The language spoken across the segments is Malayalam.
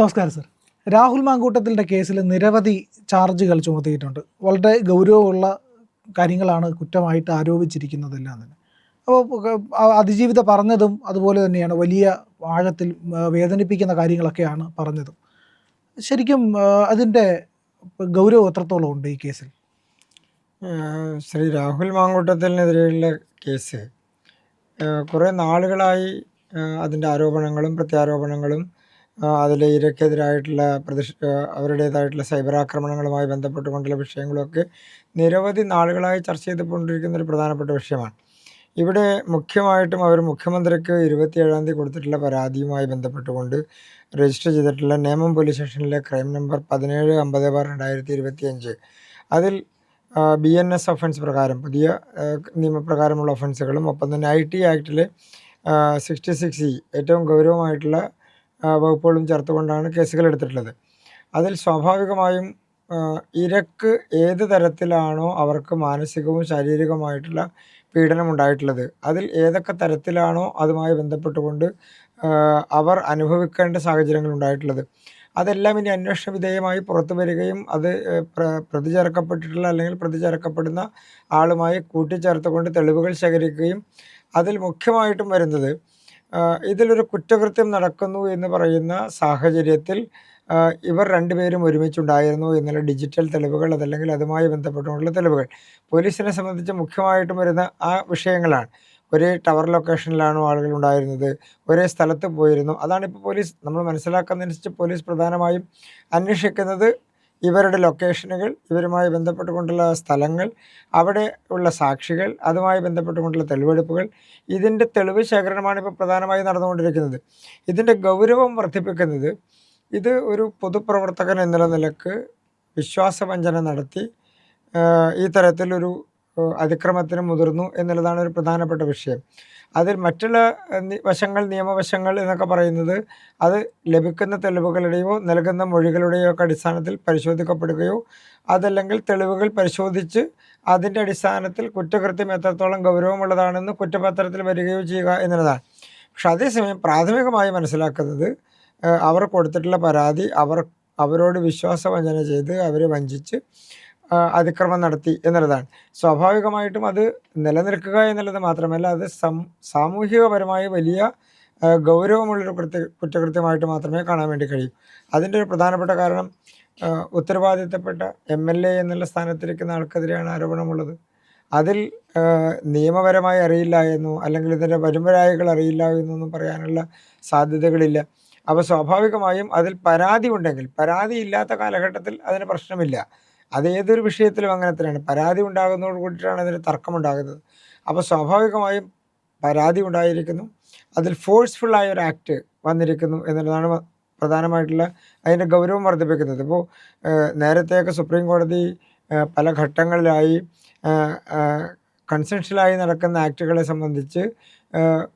നമസ്കാരം സർ. രാഹുൽ മാങ്കൂട്ടത്തിന്റെ കേസിൽ നിരവധി ചാർജുകൾ ചുമത്തിയിട്ടുണ്ട്. വളരെ ഗൗരവമുള്ള കാര്യങ്ങളാണ് കുറ്റമായിട്ട് ആരോപിച്ചിരിക്കുന്നതെല്ലാം തന്നെ. അപ്പോൾ അതിജീവിത പറഞ്ഞതും അതുപോലെ തന്നെയാണ് വലിയ ആഴത്തിൽ വേദനിപ്പിക്കുന്ന കാര്യങ്ങളൊക്കെയാണ് പറഞ്ഞതും. ശരിക്കും അതിന്റെ ഗൗരവം എത്രത്തോളം ഉണ്ട് ഈ കേസിൽ? ശ്രീ രാഹുൽ മാങ്കൂട്ടത്തിനെതിരെയുള്ള കേസ് കുറേ നാളുകളായി അതിന്റെ ആരോപണങ്ങളും പ്രത്യാരോപണങ്ങളും ആഹ് ഇരയ്ക്കെതിരായിട്ടുള്ള പ്രതിഷ് അവരുടേതായിട്ടുള്ള സൈബർ ആക്രമണങ്ങളുമായി ബന്ധപ്പെട്ടുകൊണ്ടുള്ള വിഷയങ്ങളൊക്കെ നിരവധി നാളുകളായി ചർച്ച ചെയ്തുകൊണ്ടിരിക്കുന്ന ഒരു പ്രധാനപ്പെട്ട വിഷയമാണ്. ഇവിടെ മുഖ്യമായിട്ടും അവർ മുഖ്യമന്ത്രിക്ക് ഇരുപത്തിയേഴാം തീയതി കൊടുത്തിട്ടുള്ള പരാതിയുമായി ബന്ധപ്പെട്ടുകൊണ്ട് രജിസ്റ്റർ ചെയ്തിട്ടുള്ള നേമം പോലീസ് സ്റ്റേഷനിലെ ക്രൈം നമ്പർ പതിനേഴ് അമ്പത് ബാർ രണ്ടായിരത്തി ഇരുപത്തി അഞ്ച് അതിൽ ബി എൻ എസ് ഒഫൻസ് പ്രകാരം പുതിയ നിയമപ്രകാരമുള്ള ഒഫൻസുകളും ഒപ്പം തന്നെ ഐ ടി ആക്ടിലെ സിക്സ്റ്റി സിക്സ് ഇ ഏറ്റവും ഗൗരവമായിട്ടുള്ള വകുപ്പുകളും ചേർത്തുകൊണ്ടാണ് കേസുകൾ എടുത്തിട്ടുള്ളത്. അതിൽ സ്വാഭാവികമായും ഇരക്ക് ഏത് തരത്തിലാണോ അവർക്ക് മാനസികവും ശാരീരികവുമായിട്ടുള്ള പീഡനം ഉണ്ടായിട്ടുള്ളത്. അതിൽ ഏതൊക്കെ തരത്തിലാണോ അതുമായി ബന്ധപ്പെട്ടുകൊണ്ട് അവർ അനുഭവിക്കേണ്ട സാഹചര്യങ്ങൾ ഉണ്ടായിട്ടുള്ളത്. അതെല്ലാം ഇനി അന്വേഷണ വിധേയമായി പുറത്തു വരികയും അത് പ്രതി ചേർക്കപ്പെട്ടിട്ടുള്ള അല്ലെങ്കിൽ പ്രതി ചേർക്കപ്പെടുന്ന ആളുമായി കൂട്ടിച്ചേർത്തുകൊണ്ട് തെളിവുകൾ ശേഖരിക്കുകയും അതിൽ മുഖ്യമായിട്ടും വരുന്നത് ഇതിലൊരു കുറ്റകൃത്യം നടക്കുന്നു എന്ന് പറയുന്ന സാഹചര്യത്തിൽ ഇവർ രണ്ടുപേരും ഒരുമിച്ചുണ്ടായിരുന്നു എന്നുള്ള ഡിജിറ്റൽ തെളിവുകൾ അതല്ലെങ്കിൽ അതുമായി ബന്ധപ്പെട്ടുള്ള തെളിവുകൾ. പോലീസിനെ സംബന്ധിച്ച് മുഖ്യമായിട്ടും വരുന്ന ആ വിഷയങ്ങളാണ്. ഒരേ ടവർ ലൊക്കേഷനിലാണോ ആളുകൾ ഉണ്ടായിരുന്നത്. ഒരേ സ്ഥലത്ത് പോയിരുന്നു. അതാണ് ഇപ്പോൾ പോലീസ് നമ്മൾ മനസ്സിലാക്കുന്നതനുസരിച്ച് പോലീസ് പ്രധാനമായും അന്വേഷിക്കുന്നത് ഇവരുടെ ലൊക്കേഷനുകൾ ഇവരുമായി ബന്ധപ്പെട്ടുകൊണ്ടുള്ള സ്ഥലങ്ങൾ അവിടെ ഉള്ള സാക്ഷികൾ അതുമായി ബന്ധപ്പെട്ടുകൊണ്ടുള്ള തെളിവെടുപ്പുകൾ. ഇതിന്റെ തെളിവ് ശേഖരണമാണ് ഇപ്പോൾ പ്രധാനമായും നടന്നുകൊണ്ടിരിക്കുന്നത്. ഇതിന്റെ ഗൗരവം വർദ്ധിപ്പിക്കുന്നത് ഇത് ഒരു പൊതുപ്രവർത്തകൻ എന്നുള്ള നിലയ്ക്ക് വിശ്വാസവഞ്ചന നടത്തി ഈ തരത്തിലൊരു അതിക്രമത്തിന് മുതിർന്നു എന്നുള്ളതാണ് ഒരു പ്രധാനപ്പെട്ട വിഷയം. അതിൽ മറ്റുള്ള വശങ്ങൾ നിയമവശങ്ങൾ എന്നൊക്കെ പറയുന്നത് അത് ലഭിക്കുന്ന തെളിവുകളുടെയോ നൽകുന്ന മൊഴികളുടെയോ ഒക്കെ അടിസ്ഥാനത്തിൽ പരിശോധിക്കപ്പെടുകയോ അതല്ലെങ്കിൽ തെളിവുകൾ പരിശോധിച്ച് അതിന്റെ അടിസ്ഥാനത്തിൽ കുറ്റകൃത്യം എത്രത്തോളം ഗൗരവമുള്ളതാണെന്ന് കുറ്റപത്രത്തിൽ വരികയോ ചെയ്യുക എന്നുള്ളതാണ്. പക്ഷെ അതേസമയം പ്രാഥമികമായി മനസ്സിലാക്കുന്നത് അവർ കൊടുത്തിട്ടുള്ള പരാതി അവർ അവരോട് വിശ്വാസവഞ്ചന ചെയ്ത് അവരെ വഞ്ചിച്ച് അതിക്രമം നടത്തി എന്നുള്ളതാണ്. സ്വാഭാവികമായിട്ടും അത് നിലനിൽക്കുക എന്നുള്ളത് മാത്രമല്ല അത് സം സാമൂഹികപരമായി വലിയ ഗൗരവമുള്ളൊരു കൃത്യ കുറ്റകൃത്യമായിട്ട് മാത്രമേ കാണാൻ വേണ്ടി കഴിയൂ. അതിന്റെ ഒരു പ്രധാനപ്പെട്ട കാരണം ഉത്തരവാദിത്തപ്പെട്ട എം എൽ എ എന്നുള്ള സ്ഥാനത്തിരിക്കുന്ന ആൾക്കെതിരെയാണ് ആരോപണമുള്ളത്. അതിൽ നിയമപരമായി അറിയില്ല എന്നോ അല്ലെങ്കിൽ ഇതിന്റെ വരുമ്പരായകൾ അറിയില്ല എന്നൊന്നും പറയാനുള്ള സാധ്യതകളില്ല. അപ്പോൾ സ്വാഭാവികമായും അതിൽ പരാതി ഉണ്ടെങ്കിൽ പരാതി ഇല്ലാത്ത കാലഘട്ടത്തിൽ അതിന് പ്രശ്നമില്ല. അത് ഏതൊരു വിഷയത്തിലും അങ്ങനെ തന്നെയാണ്. പരാതി ഉണ്ടാകുന്നതോട് കൂടിയിട്ടാണ് അതിന് തർക്കമുണ്ടാകുന്നത്. അപ്പോൾ സ്വാഭാവികമായും പരാതി ഉണ്ടായിരിക്കുന്നു. അതിൽ ഫോഴ്സ്ഫുള്ളായ ഒരു ആക്ട് വന്നിരിക്കുന്നു എന്നുള്ളതാണ് പ്രധാനമായിട്ടുള്ള അതിന്റെ ഗൗരവം വർദ്ധിപ്പിക്കുന്നത്. ഇപ്പോൾ നേരത്തെയൊക്കെ സുപ്രീം കോടതി പല ഘട്ടങ്ങളിലായി കൺസെൻഷ്യലായി നടക്കുന്ന ആക്ടുകളെ സംബന്ധിച്ച്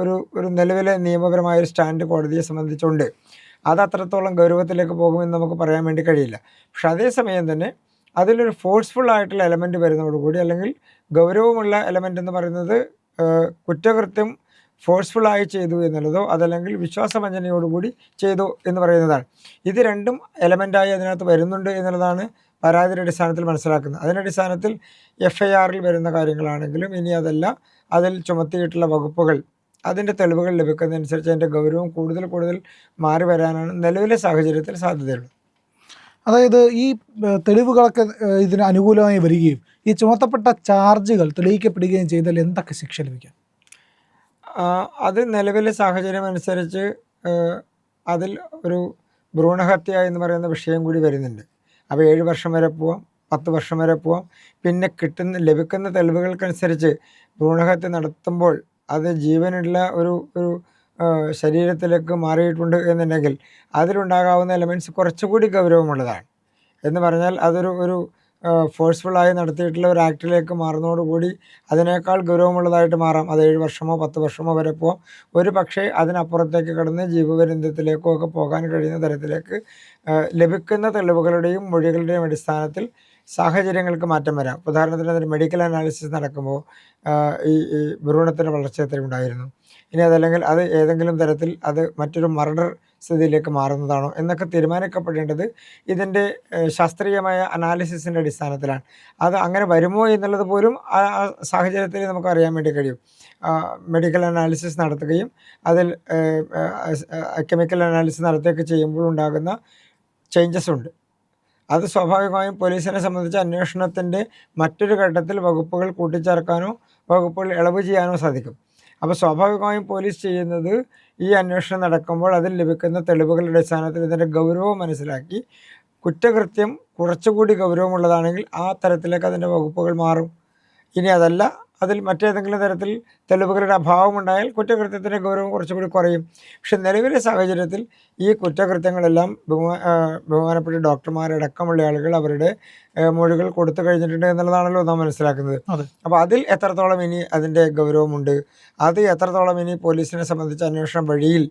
ഒരു ഒരു നിലവിലെ നിയമപരമായ ഒരു സ്റ്റാൻഡ് കോടതിയെ സംബന്ധിച്ചുണ്ട്. അത് അത്രത്തോളം ഗൗരവത്തിലേക്ക് പോകുമെന്ന് നമുക്ക് പറയാൻ വേണ്ടി കഴിയില്ല. പക്ഷെ അതേസമയം തന്നെ അതിലൊരു ഫോഴ്സ്ഫുൾ ആയിട്ടുള്ള എലമെന്റ് വരുന്നതോടുകൂടി അല്ലെങ്കിൽ ഗൗരവമുള്ള എലമെന്റ് എന്ന് പറയുന്നത് കുറ്റകൃത്യം ഫോഴ്സ്ഫുള്ളായി ചെയ്തു എന്നുള്ളതോ അതല്ലെങ്കിൽ വിശ്വാസവഞ്ചനയോടുകൂടി ചെയ്തു എന്ന് പറയുന്നതാണ്. ഇത് രണ്ടും എലമെന്റായി അതിനകത്ത് വരുന്നുണ്ട് എന്നുള്ളതാണ് പരാതിയുടെ അടിസ്ഥാനത്തിൽ മനസ്സിലാക്കുന്നത്. അതിന്റെ അടിസ്ഥാനത്തിൽ എഫ് ഐ ആറിൽ വരുന്ന കാര്യങ്ങളാണെങ്കിലും ഇനി അതല്ല അതിൽ ചുമത്തിയിട്ടുള്ള വകുപ്പുകൾ അതിന്റെ തെളിവുകൾ ലഭിക്കുന്നതനുസരിച്ച് അതിന്റെ ഗൗരവം കൂടുതൽ കൂടുതൽ മാറി വരാനാണ് നിലവിലെ സാഹചര്യത്തിൽ സാധ്യതയുള്ളത്. അതായത് ഈ തെളിവുകളൊക്കെ ഇതിന് അനുകൂലമായി വരികയും ഈ ചുമത്തപ്പെട്ട ചാർജുകൾ തെളിയിക്കപ്പെടുകയും ചെയ്താൽ എന്തൊക്കെ ശിക്ഷ ലഭിക്കാം? അത് നിലവിലെ സാഹചര്യം അനുസരിച്ച് അതിൽ ഒരു ഭ്രൂണഹത്യ എന്ന് പറയുന്ന വിഷയം കൂടി വരുന്നുണ്ട്. അപ്പോൾ ഏഴ് വർഷം വരെ പോവാം പത്ത് വർഷം വരെ പോവാം. പിന്നെ കിട്ടുന്ന ലഭിക്കുന്ന തെളിവുകൾക്കനുസരിച്ച് ഭ്രൂണഹത്യ നടത്തുമ്പോൾ അത് ജീവനുള്ള ഒരു ഒരു ശരീരത്തിലേക്ക് മാറിയിട്ടുണ്ട് എന്നുണ്ടെങ്കിൽ അതിലുണ്ടാകാവുന്ന എലമെന്റ്സ് കുറച്ചുകൂടി ഗൗരവമുള്ളതാണ്. എന്ന് പറഞ്ഞാൽ അതൊരു ഒരു ഫോഴ്സ്ഫുള്ളായി നടത്തിയിട്ടുള്ള ഒരു ആക്ടിലേക്ക് മാറുന്നതോടുകൂടി അതിനേക്കാൾ ഗൗരവമുള്ളതായിട്ട് മാറാം. അത് ഏഴ് വർഷമോ പത്ത് വർഷമോ വരെ പോകാം ഒരു പക്ഷേ അതിനപ്പുറത്തേക്ക് കടന്ന് ജീവപര്യന്തത്തിലേക്കോ ഒക്കെ പോകാൻ കഴിയുന്ന തരത്തിലേക്ക് ലഭിക്കുന്ന തെളിവുകളുടെയും മൊഴികളുടെയും അടിസ്ഥാനത്തിൽ സാഹചര്യങ്ങൾക്ക് മാറ്റം വരാം. ഉദാഹരണത്തിന് അതിന് മെഡിക്കൽ അനാലിസിസ് നടക്കുമ്പോൾ ഈ ഈ ഭ്രൂണത്തിന്റെ വളർച്ച ഇനി അതല്ലെങ്കിൽ അത് ഏതെങ്കിലും തരത്തിൽ അത് മറ്റൊരു മർഡർ സ്ഥിതിയിലേക്ക് മാറുന്നതാണോ എന്നൊക്കെ തീരുമാനിക്കപ്പെടേണ്ടത് ഇതിന്റെ ശാസ്ത്രീയമായ അനാലിസിസിന്റെ അടിസ്ഥാനത്തിലാണ്. അത് അങ്ങനെ വരുമോ എന്നുള്ളത് പോലും ആ സാഹചര്യത്തിൽ നമുക്ക് അറിയാൻ വേണ്ടി കഴിയും. മെഡിക്കൽ അനാലിസിസ് നടത്തുകയും അതിൽ കെമിക്കൽ അനാലിസിസ് നടത്തുകയൊക്കെ ചെയ്യുമ്പോൾ ഉണ്ടാകുന്ന ചേഞ്ചസ് ഉണ്ട്. അത് സ്വാഭാവികമായും പോലീസിനെ സംബന്ധിച്ച് അന്വേഷണത്തിന്റെ മറ്റൊരു ഘട്ടത്തിൽ വകുപ്പുകൾ കൂട്ടിച്ചേർക്കാനോ വകുപ്പുകൾ ഇളവ് ചെയ്യാനോ സാധിക്കും. അപ്പോൾ സ്വാഭാവികമായും പോലീസ് ചെയ്യുന്നത് ഈ അന്വേഷണം നടക്കുമ്പോൾ അതിൽ ലഭിക്കുന്ന തെളിവുകളുടെ അടിസ്ഥാനത്തിൽ ഇതിന്റെ ഗൗരവം മനസ്സിലാക്കി കുറ്റകൃത്യം കുറച്ചുകൂടി ഗൗരവമുള്ളതാണെങ്കിൽ ആ തരത്തിലേക്ക് അതിന്റെ വകുപ്പുകൾ മാറും. ഇനി അതല്ല അതിൽ മറ്റേതെങ്കിലും തരത്തിൽ തെളിവുകളുടെ അഭാവമുണ്ടായാൽ കുറ്റകൃത്യത്തിന്റെ ഗൗരവം കുറച്ചുകൂടി കുറയും. പക്ഷെ നിലവിലെ സാഹചര്യത്തിൽ ഈ കുറ്റകൃത്യങ്ങളെല്ലാം ബഹുമാനപ്പെട്ട ഡോക്ടർമാരടക്കമുള്ള ആളുകൾ അവരുടെ മൊഴികൾ കൊടുത്തു കഴിഞ്ഞിട്ടുണ്ട് എന്നുള്ളതാണല്ലോ നാം മനസ്സിലാക്കുന്നത്. അപ്പോൾ അതിൽ എത്രത്തോളം ഇനി അതിന്റെ ഗൗരവമുണ്ട്? അത് എത്രത്തോളം ഇനി പോലീസിനെ സംബന്ധിച്ച് അന്വേഷണം വഴിയിൽ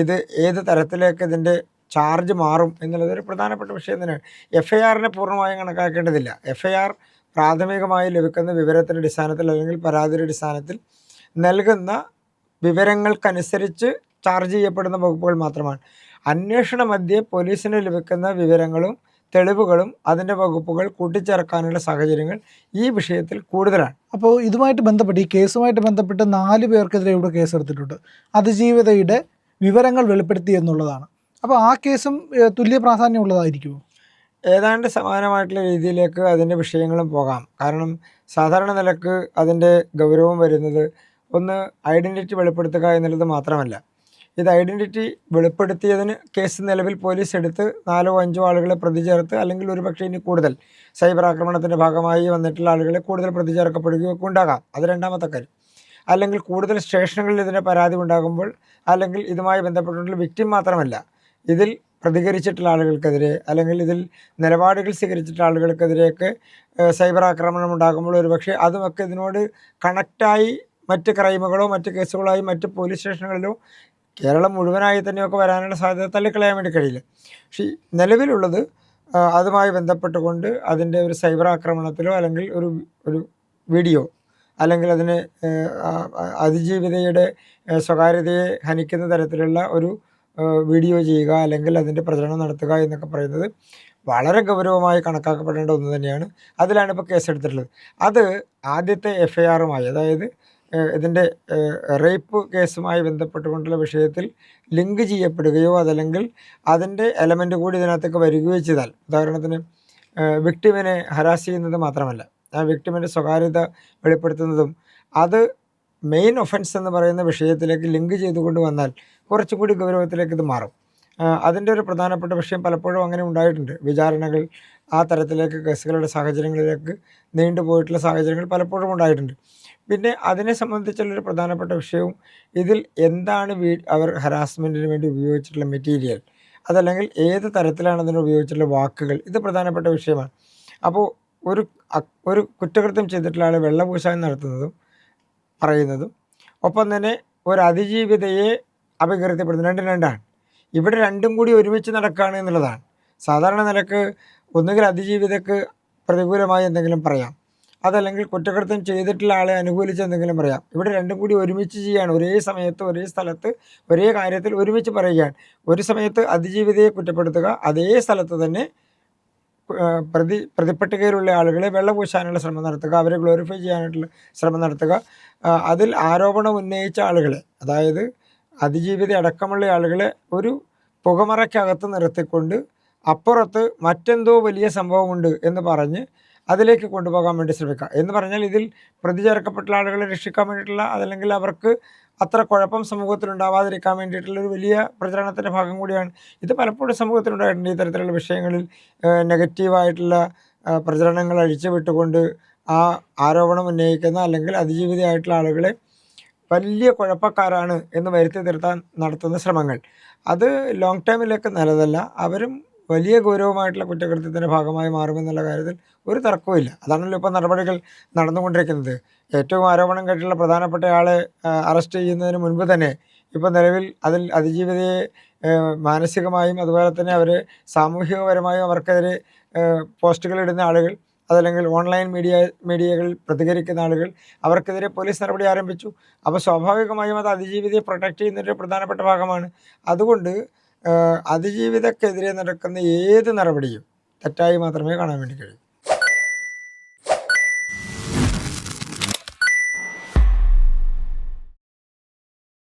ഇത് ഏത് തരത്തിലേക്ക് ഇതിന്റെ ചാർജ് മാറും എന്നുള്ളത് ഒരു പ്രധാനപ്പെട്ട വിഷയം തന്നെയാണ്. എഫ് ഐ ആറിനെ പൂർണമായും കണക്കാക്കേണ്ടതില്ല. എഫ് ഐ ആർ പ്രാഥമികമായി ലഭിക്കുന്ന വിവരത്തിന്റെ അടിസ്ഥാനത്തിൽ അല്ലെങ്കിൽ പരാതിയുടെ അടിസ്ഥാനത്തിൽ നൽകുന്ന വിവരങ്ങൾക്കനുസരിച്ച് ചാർജ് ചെയ്യപ്പെടുന്ന വകുപ്പുകൾ മാത്രമാണ്. അന്വേഷണ മധ്യേ പോലീസിന് ലഭിക്കുന്ന വിവരങ്ങളും തെളിവുകളും അതിന്റെ വകുപ്പുകൾ കൂട്ടിച്ചേർക്കാനുള്ള സാഹചര്യങ്ങൾ ഈ വിഷയത്തിൽ കൂടുതലാണ്. അപ്പോൾ ഇതുമായിട്ട് ബന്ധപ്പെട്ട് ഈ കേസുമായിട്ട് ബന്ധപ്പെട്ട് നാല് പേർക്കെതിരെ ഇവിടെ കേസെടുത്തിട്ടുണ്ട്. അതിജീവിതയുടെ വിവരങ്ങൾ വെളിപ്പെടുത്തി എന്നുള്ളതാണ്. അപ്പോൾ ആ കേസും തുല്യ പ്രാധാന്യമുള്ളതായിരിക്കുമോ ഏതാണ്ട് സമാനമായിട്ടുള്ള രീതിയിലേക്ക് അതിന്റെ വിഷയങ്ങളും പോകാം. കാരണം സാധാരണ നിലയ്ക്ക് അതിന്റെ ഗൗരവം വരുന്നത് ഒന്ന് ഐഡന്റിറ്റി വെളിപ്പെടുത്തുക എന്നുള്ളത് മാത്രമല്ല. ഇത് ഐഡന്റിറ്റി വെളിപ്പെടുത്തിയതിന് കേസ് നിലവിൽ പോലീസ് എടുത്ത് നാലോ അഞ്ചോ ആളുകളെ പ്രതി ചേർത്ത് അല്ലെങ്കിൽ ഒരുപക്ഷെ ഇനി കൂടുതൽ സൈബർ ആക്രമണത്തിന്റെ ഭാഗമായി വന്നിട്ടുള്ള ആളുകളെ കൂടുതൽ പ്രതി ചേർക്കപ്പെടുകയോ ഉണ്ടാകാം. അത് രണ്ടാമത്തെ കാര്യം. അല്ലെങ്കിൽ കൂടുതൽ സ്റ്റേഷനുകളിൽ ഇതിന്റെ പരാതി ഉണ്ടാകുമ്പോൾ അല്ലെങ്കിൽ ഇതുമായി ബന്ധപ്പെട്ടിട്ടുള്ള വിക്ടിം മാത്രമല്ല. ഇതിൽ പ്രതികരിച്ചിട്ടുള്ള ആളുകൾക്കെതിരെ അല്ലെങ്കിൽ ഇതിൽ നിലപാടുകൾ സ്വീകരിച്ചിട്ടുള്ള ആളുകൾക്കെതിരെയൊക്കെ സൈബർ ആക്രമണം ഉണ്ടാകുമ്പോൾ ഒരുപക്ഷെ അതുമൊക്കെ ഇതിനോട് കണക്റ്റായി മറ്റ് ക്രൈമുകളോ മറ്റ് കേസുകളായി മറ്റ് പോലീസ് സ്റ്റേഷനുകളിലോ കേരളം മുഴുവനായി തന്നെയൊക്കെ വരാനുള്ള സാധ്യത തള്ളിക്കളയാൻ വേണ്ടി കഴിയില്ല. പക്ഷേ നിലവിലുള്ളത് അതുമായി ബന്ധപ്പെട്ടുകൊണ്ട് അതിന്റെ ഒരു സൈബർ ആക്രമണത്തിലോ അല്ലെങ്കിൽ ഒരു ഒരു വീഡിയോ അല്ലെങ്കിൽ അതിന് അതിജീവിതയുടെ സ്വകാര്യതയെ ഹനിക്കുന്ന തരത്തിലുള്ള ഒരു വീഡിയോ ചെയ്യുക അല്ലെങ്കിൽ അതിന്റെ പ്രചരണം നടത്തുക എന്നൊക്കെ പറയുന്നത് വളരെ ഗൗരവമായി കണക്കാക്കപ്പെടേണ്ട ഒന്ന് തന്നെയാണ്. അതിലാണ് ഇപ്പോൾ കേസെടുത്തിട്ടുള്ളത് അത് ആദ്യത്തെ എഫ് ഐ ആറുമായി അതായത് ഇതിന്റെ റേപ്പ് കേസുമായി ബന്ധപ്പെട്ടുകൊണ്ടുള്ള വിഷയത്തിൽ ലിങ്ക് ചെയ്യപ്പെടുകയോ അതല്ലെങ്കിൽ അതിന്റെ എലമെന്റ് കൂടി ഇതിനകത്തേക്ക് വരികയോ ചെയ്താൽ ഉദാഹരണത്തിന് വിക്ടിമിനെ ഹരാസ് ചെയ്യുന്നത് മാത്രമല്ല ആ വിക്ടിമിന്റെ സ്വകാര്യത വെളിപ്പെടുത്തുന്നതും അത് മെയിൻ ഒഫൻസ് എന്ന് പറയുന്ന വിഷയത്തിലേക്ക് ലിങ്ക് ചെയ്തുകൊണ്ട് വന്നാൽ കുറച്ചുകൂടി ഗൗരവത്തിലേക്ക് ഇത് മാറും. അതിന്റെ ഒരു പ്രധാനപ്പെട്ട വിഷയം പലപ്പോഴും അങ്ങനെ ഉണ്ടായിട്ടുണ്ട്. വിചാരണകൾ ആ തരത്തിലേക്ക് കേസുകളുടെ സാഹചര്യങ്ങളിലേക്ക് നീണ്ടുപോയിട്ടുള്ള സാഹചര്യങ്ങൾ പലപ്പോഴും ഉണ്ടായിട്ടുണ്ട്. പിന്നെ അതിനെ സംബന്ധിച്ചുള്ളൊരു പ്രധാനപ്പെട്ട വിഷയവും ഇതിൽ എന്താണ് വീ അവർ ഹരാസ്മെന്റിന് വേണ്ടി ഉപയോഗിച്ചിട്ടുള്ള മെറ്റീരിയൽ അതല്ലെങ്കിൽ ഏത് തരത്തിലാണ് അതിന് ഉപയോഗിച്ചിട്ടുള്ള വാക്കുകൾ ഇത് പ്രധാനപ്പെട്ട വിഷയമാണ്. അപ്പോൾ ഒരു ഒരു കുറ്റകൃത്യം ചെയ്തിട്ടുള്ള ആളെ വെള്ളപൂശാൻ നടത്തുന്നതും പറയുന്നതും ഒപ്പം തന്നെ ഒരു അതിജീവിതയെ അപകീർത്തിപ്പെടുത്തുന്നത് രണ്ടും രണ്ടാണ്. ഇവിടെ രണ്ടും കൂടി ഒരുമിച്ച് നടക്കുകയാണ് എന്നുള്ളതാണ്. സാധാരണ നിലയ്ക്ക് ഒന്നുകിൽ അതിജീവിതക്ക് പ്രതികൂലമായി എന്തെങ്കിലും പറയാം. അതല്ലെങ്കിൽ കുറ്റകൃത്യം ചെയ്തിട്ടുള്ള ആളെ അനുകൂലിച്ച് എന്തെങ്കിലും പറയാം. ഇവിടെ രണ്ടും കൂടി ഒരുമിച്ച് ചെയ്യുകയാണ് ഒരേ സമയത്ത് ഒരേ സ്ഥലത്ത് ഒരേ കാര്യത്തിൽ ഒരുമിച്ച് പറയുകയാണ്. ഒരു സമയത്ത് അതിജീവിതയെ കുറ്റപ്പെടുത്തുക അതേ സ്ഥലത്ത് തന്നെ പ്രതി പ്രതിപ്പട്ടികയിലുള്ള ആളുകളെ വെള്ളപൂശാനുള്ള ശ്രമം നടത്തുക അവരെ ഗ്ലോറിഫൈ ചെയ്യാനായിട്ടുള്ള ശ്രമം നടത്തുക. അതിൽ ആരോപണം ഉന്നയിച്ച ആളുകളെ അതായത് അതിജീവിത അടക്കമുള്ള ആളുകളെ ഒരു പുകമറയ്ക്കകത്ത് നിർത്തിക്കൊണ്ട് അപ്പുറത്ത് മറ്റെന്തോ വലിയ സംഭവമുണ്ട് എന്ന് പറഞ്ഞ് അതിലേക്ക് കൊണ്ടുപോകാൻ വേണ്ടി ശ്രമിക്കുക. എന്ന് പറഞ്ഞാൽ ഇതിൽ പ്രതി ആളുകളെ രക്ഷിക്കാൻ വേണ്ടിയിട്ടുള്ള അതല്ലെങ്കിൽ അവർക്ക് അത്ര കുഴപ്പം സമൂഹത്തിൽ ഉണ്ടാവാതിരിക്കാൻ വേണ്ടിയിട്ടുള്ള ഒരു വലിയ പ്രചരണത്തിന്റെ ഭാഗം കൂടിയാണ്. ഇത് പലപ്പോഴും സമൂഹത്തിലുണ്ടായിട്ടുണ്ട്. ഈ തരത്തിലുള്ള വിഷയങ്ങളിൽ നെഗറ്റീവായിട്ടുള്ള പ്രചരണങ്ങൾ അഴിച്ചുവിട്ടുകൊണ്ട് ആ ആരോപണം ഉന്നയിക്കുന്ന അല്ലെങ്കിൽ അതിജീവിതയായിട്ടുള്ള ആളുകളെ വലിയ കുഴപ്പക്കാരാണ് എന്ന് വരുത്തി തീർത്താൻ നടത്തുന്ന ശ്രമങ്ങൾ. അത് ലോങ് ടൈമിലേക്ക് നല്ലതല്ല. അവരും വലിയ ഗൗരവമായിട്ടുള്ള കുറ്റകൃത്യത്തിന്റെ ഭാഗമായി മാറുമെന്നുള്ള കാര്യത്തിൽ ഒരു തർക്കവുമില്ല. അതാണല്ലോ ഇപ്പോൾ നടപടികൾ നടന്നുകൊണ്ടിരിക്കുന്നത്. ഏറ്റവും ആരോപണം കേട്ടുള്ള പ്രധാനപ്പെട്ട ആളെ അറസ്റ്റ് ചെയ്യുന്നതിന് മുൻപ് തന്നെ ഇപ്പോൾ നിലവിൽ അതിൽ അതിജീവിതയെ മാനസികമായും അതുപോലെ തന്നെ അവർ സാമൂഹികപരമായും അവർക്കെതിരെ പോസ്റ്റുകൾ ഇടുന്ന ആളുകൾ അതല്ലെങ്കിൽ ഓൺലൈൻ മീഡിയ മീഡിയകളിൽ പ്രതികരിക്കുന്ന ആളുകൾ അവർക്കെതിരെ പോലീസ് നടപടി ആരംഭിച്ചു. അപ്പോൾ സ്വാഭാവികമായും അത് അതിജീവിതയെ പ്രൊട്ടക്റ്റ് ചെയ്യുന്നതിന്റെ പ്രധാനപ്പെട്ട ഭാഗമാണ്. അതുകൊണ്ട് അതിജീവിതക്കെതിരെ നടക്കുന്ന ഏത് നടപടിയും തെറ്റായി മാത്രമേ കാണാൻ വേണ്ടി കഴിയൂ.